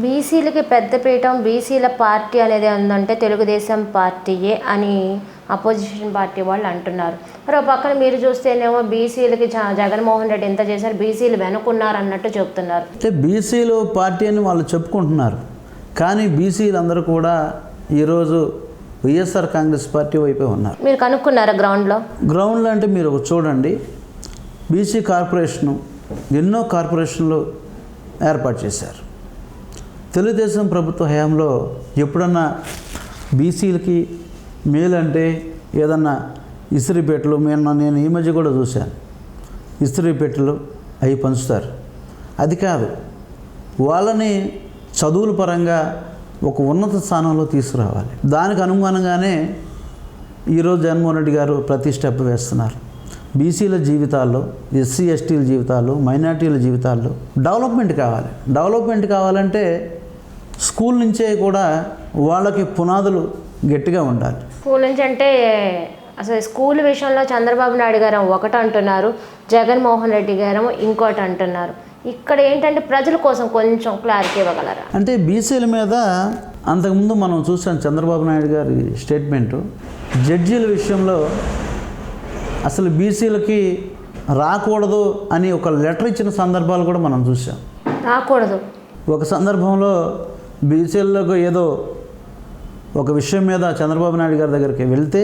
బీసీలకి పెద్దపీఠం బీసీల పార్టీ అనేది ఉందంటే తెలుగుదేశం పార్టీయే అని అపోజిషన్ పార్టీ వాళ్ళు అంటున్నారు. మరి ఒక పక్కన మీరు చూస్తేనేమో బీసీలకి జగన్మోహన్ రెడ్డి ఎంత చేశారు బీసీలు వెనుకున్నారు అన్నట్టు చెప్తున్నారు. అంటే బీసీలు పార్టీ అని వాళ్ళు చెప్పుకుంటున్నారు. కానీ బీసీలు అందరూ కూడా ఈరోజు వైఎస్ఆర్ కాంగ్రెస్ పార్టీ వైపే ఉన్నారు. మీరు కనుక్కున్నారా గ్రౌండ్లో? గ్రౌండ్లో అంటే మీరు ఒక చూడండి. బీసీ కార్పొరేషను ఎన్నో కార్పొరేషన్లు ఏర్పాటు చేశారు. తెలుగుదేశం ప్రభుత్వ హయాంలో ఎప్పుడన్నా బీసీలకి మేలు అంటే ఏదన్నా ఇస్త్రీపేటలు మేము నేను ఈ మధ్య కూడా చూశాను. ఇస్త్రీపేటలు అవి పంచుతారు. అది కాదు. వాళ్ళని చదువుల పరంగా ఒక ఉన్నత స్థానంలో తీసుకురావాలి. దానికి అనుగుణంగానే ఈరోజు జగన్మోహన్ రెడ్డి గారు ప్రతి స్టెప్ వేస్తున్నారు. బీసీల జీవితాల్లో ఎస్సీ ఎస్టీల జీవితాల్లో మైనార్టీల జీవితాల్లో డెవలప్మెంట్ కావాలి. డెవలప్మెంట్ కావాలంటే స్కూల్ నుంచే కూడా వాళ్ళకి పునాదులు గట్టిగా ఉండాలి. స్కూల్ నుంచి అంటే అసలు స్కూల్ విషయంలో చంద్రబాబు నాయుడు గారు ఒకటి అంటున్నారు జగన్మోహన్ రెడ్డి గారు ఇంకోటి అంటున్నారు. ఇక్కడ ఏంటంటే ప్రజల కోసం కొంచెం క్లారిటీ ఇవ్వగలరా? అంటే బీసీల మీద అంతకుముందు మనం చూసాం చంద్రబాబు నాయుడు గారి స్టేట్మెంటు. జడ్జీల విషయంలో అసలు బీసీలకి రాకూడదు అని ఒక లెటర్ ఇచ్చిన సందర్భాలు కూడా మనం చూసాం. రాకూడదు. ఒక సందర్భంలో బీసీలకు ఏదో ఒక విషయం మీద చంద్రబాబు నాయుడు గారి దగ్గరికి వెళ్తే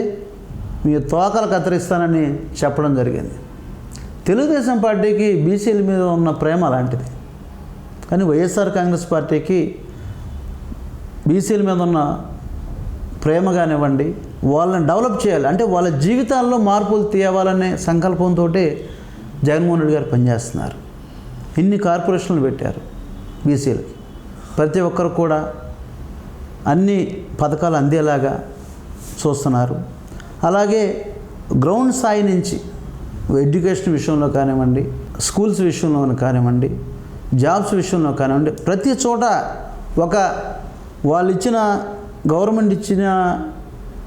మీ తోకలు కత్తిరిస్తానని చెప్పడం జరిగింది. తెలుగుదేశం పార్టీకి బీసీల మీద ఉన్న ప్రేమ అలాంటిది. కానీ వైఎస్ఆర్ కాంగ్రెస్ పార్టీకి బీసీల మీద ఉన్న ప్రేమ కానివ్వండి వాళ్ళని డెవలప్ చేయాలి. అంటే వాళ్ళ జీవితాల్లో మార్పులు తేవాలనే సంకల్పంతో జగన్మోహన్ రెడ్డి గారు పనిచేస్తున్నారు. ఇన్ని కార్పొరేషన్లు పెట్టారు బీసీలకి. ప్రతి ఒక్కరు కూడా అన్ని పథకాలు అందేలాగా చూస్తున్నారు. అలాగే గ్రౌండ్ స్థాయి నుంచి ఎడ్యుకేషన్ విషయంలో కానివ్వండి స్కూల్స్ విషయంలో కానివ్వండి జాబ్స్ విషయంలో కానివ్వండి ప్రతి చోట ఒక వాళ్ళు ఇచ్చిన గవర్నమెంట్ ఇచ్చిన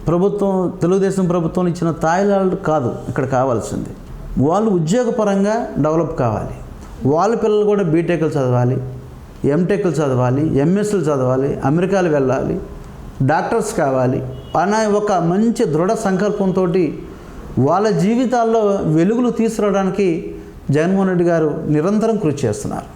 ప్రభుత్వం తెలుగుదేశం ప్రభుత్వం ఇచ్చిన తాయిలాలు కాదు ఇక్కడ కావాల్సింది. వాళ్ళు ఉద్యోగపరంగా డెవలప్ కావాలి. వాళ్ళ పిల్లలు కూడా బీటెక్లు చదవాలి. ఎంటెక్లు చదవాలి ఎంఎస్లు చదవాలి అమెరికాలు వెళ్ళాలి డాక్టర్స్ కావాలి. అనే ఒక మంచి దృఢ సంకల్పంతో వాళ్ళ జీవితాల్లో వెలుగులు తీసుకురావడానికి జగన్మోహన్ రెడ్డి గారు నిరంతరం కృషి చేస్తున్నారు.